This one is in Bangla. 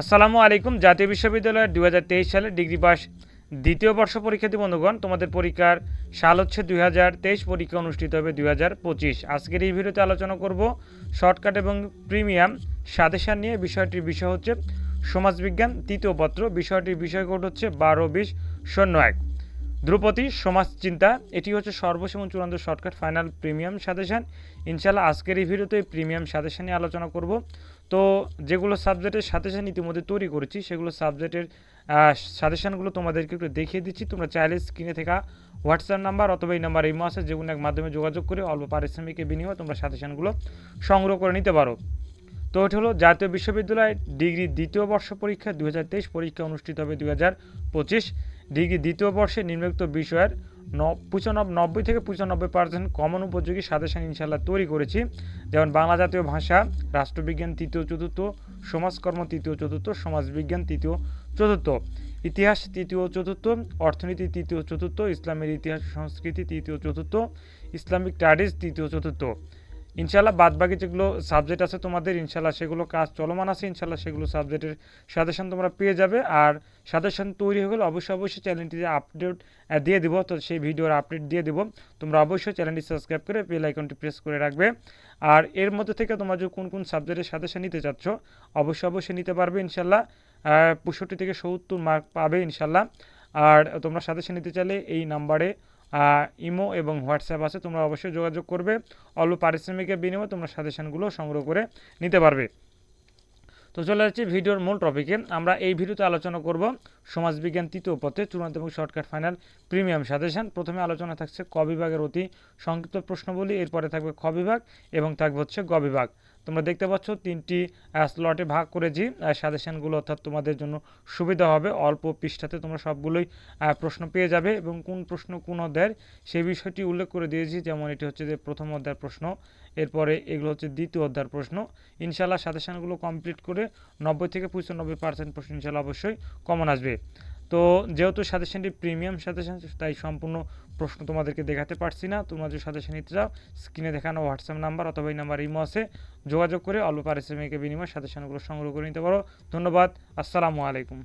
আসসালামু আলাইকুম, জাতীয় বিশ্ববিদ্যালয়ের দু হাজার তেইশ সালে ডিগ্রি পাস দ্বিতীয় বর্ষ পরীক্ষার্থী বন্ধুগণ, তোমাদের পরীক্ষার সাল হচ্ছে দুই হাজার তেইশ, পরীক্ষা অনুষ্ঠিত হবে দুই হাজার পঁচিশ। আজকের এই ভিডিওতে আলোচনা করব শর্টকাট এবং প্রিমিয়াম সাদেশান নিয়ে। বিষয়টির বিষয় হচ্ছে সমাজবিজ্ঞান, তৃতীয় পত্র। বিষয়টির বিষয় কোড হচ্ছে বারো বিশ শূন্য এক। ধ্রুপদী সমাজ চিন্তা এটি হচ্ছে সর্বশেষ চূড়ান্ত শর্টকাট, ফাইনাল প্রিমিয়াম সাজেশান। ইনশাল্লাহ আজকের এই ভিডিওতে প্রিমিয়াম সাজেশান নিয়ে আলোচনা করব। তো যেগুলো সাবজেক্টের সাজেশান ইতিমধ্যে তৈরি করেছি, সেগুলো সাবজেক্টের সাজেশানগুলো তোমাদেরকে একটু দেখিয়ে দিচ্ছি। তোমরা চাইলে স্ক্রিনে থাকা হোয়াটসঅ্যাপ নাম্বার অথবা এই নাম্বার এই মাসে যেগুলো এক মাধ্যমে যোগাযোগ করে অল্প পারিশ্রমিকের বিনিময়ে তোমরা সাজেশানগুলো সংগ্রহ করে নিতে পারো। তো এটি হলো জাতীয় বিশ্ববিদ্যালয় ডিগ্রি দ্বিতীয় বর্ষ পরীক্ষা দু হাজার তেইশ পরীক্ষা অনুষ্ঠিত হবে দু হাজার পঁচিশ। ডিগ্রি দ্বিতীয় বর্ষে নিম্নোক্ত বিষয়ের পঁচানব্বই নব্বই থেকে পঁচানব্বই পার্সেন্ট কমন উপযোগী সাজেশন ইনশাল্লাহ তৈরি করেছি। যেমন বাংলা জাতীয় ভাষা, রাষ্ট্রবিজ্ঞান তৃতীয়, চতুর্থ, সমাজকর্ম তৃতীয়, চতুর্থ, সমাজবিজ্ঞান তৃতীয়, চতুর্থ। ইতিহাস তৃতীয়, চতুর্থ। অর্থনীতি তৃতীয়, চতুর্থ। ইসলামের ইতিহাস, সংস্কৃতি তৃতীয়, চতুর্থ। ইসলামিক স্টাডিজ তৃতীয়, চতুর্থ। ইনশাল্লাহ বাদবাকি যেগুলো সাবজেক্ট আছে তোমাদের ইনশাল্লাহ সেগুলো কাজ চলমান আছে ইনশাল্লাহ সেগুলো সাবজেক্টের সাজেশন তোমরা পেয়ে যাবে। আর সাজেশন তৈরি হয়ে গেলে অবশ্যই অবশ্যই চ্যানেলটিতে আপডেট দিয়ে দিব, তো সেই ভিডিওর আপডেট দিয়ে দিব। তোমরা অবশ্যই চ্যানেলটি সাবস্ক্রাইব করে বেল আইকনটি প্রেস করে রাখবে। আর এর মধ্যে থেকে তোমরা যে কোন কোন সাবজেক্টের সাজেশন নিতে চাচ্ছ, অবশ্যই অবশ্যই নিতে পারবে ইনশাল্লাহ পঁয়ষট্টি থেকে সত্তর মার্ক পাবে ইনশাল্লাহ আর তোমরা সাজেশন নিতে চাইলে এই নাম্বারে ইমো এবং হোয়াটসঅ্যাপ আছে, তোমরা অবশ্যই যোগাযোগ করবে। অল্প পারিশ্রমিকের বিনিময়ে তোমরা সাজেশনগুলো সংগ্রহ করে নিতে পারবে। তো চলে যাচ্ছি ভিডিওর মূল টপিকে। আমরা এই ভিডিওতে আলোচনা করব সমাজবিজ্ঞান তৃতীয় পথে চূড়ান্ত এবং শর্টকাট ফাইনাল প্রিমিয়াম সাজেশন। প্রথমে আলোচনা থাকছে ক বিভাগের অতি সংক্ষিপ্ত প্রশ্নবলী, এরপরে থাকবে খ বিভাগ এবং থাকবে হচ্ছে গ বিভাগ। তোমরা দেখতে পাচ্ছ তিনটি স্লটে ভাগ করেছি। সাজেশানগুলো অর্থাৎ তোমাদের জন্য সুবিধা হবে। অল্প পৃষ্ঠাতে তোমরা সবগুলোই প্রশ্ন পেয়ে যাবে এবং কোন প্রশ্ন কোন অধ্যায়ের সেই বিষয়টি উল্লেখ করে দিয়েছি। যেমন এটি হচ্ছে যে প্রথম অধ্যায়ের প্রশ্ন, এরপরে এগুলো হচ্ছে দ্বিতীয় অধ্যায়ের প্রশ্ন। ইনশাল্লাহ সাজেশানগুলো কমপ্লিট করে নব্বই থেকে পঁচানব্বই পার্সেন্ট প্রশ্ন ইনশাল্লাহ অবশ্যই কমন আসবে। তো যেহেতু সাজেশনটি প্রিমিয়াম সাজেশন, তাই সম্পূর্ণ প্রশ্ন তোমাদেরকে দেখাতে পারছি না। তোমরা যদি সাজেশন নিতে চাও, স্ক্রিনে দেখানো হোয়াটসঅ্যাপ নাম্বার অথবা এই নাম্বার ইমো আছে। যোগাযোগ করে অল্প পারিশ্রমিকের বিনিময়ে সাজেশনগুলো সংগ্রহ করে নিতে পারো। ধন্যবাদ। আসসালামু আলাইকুম।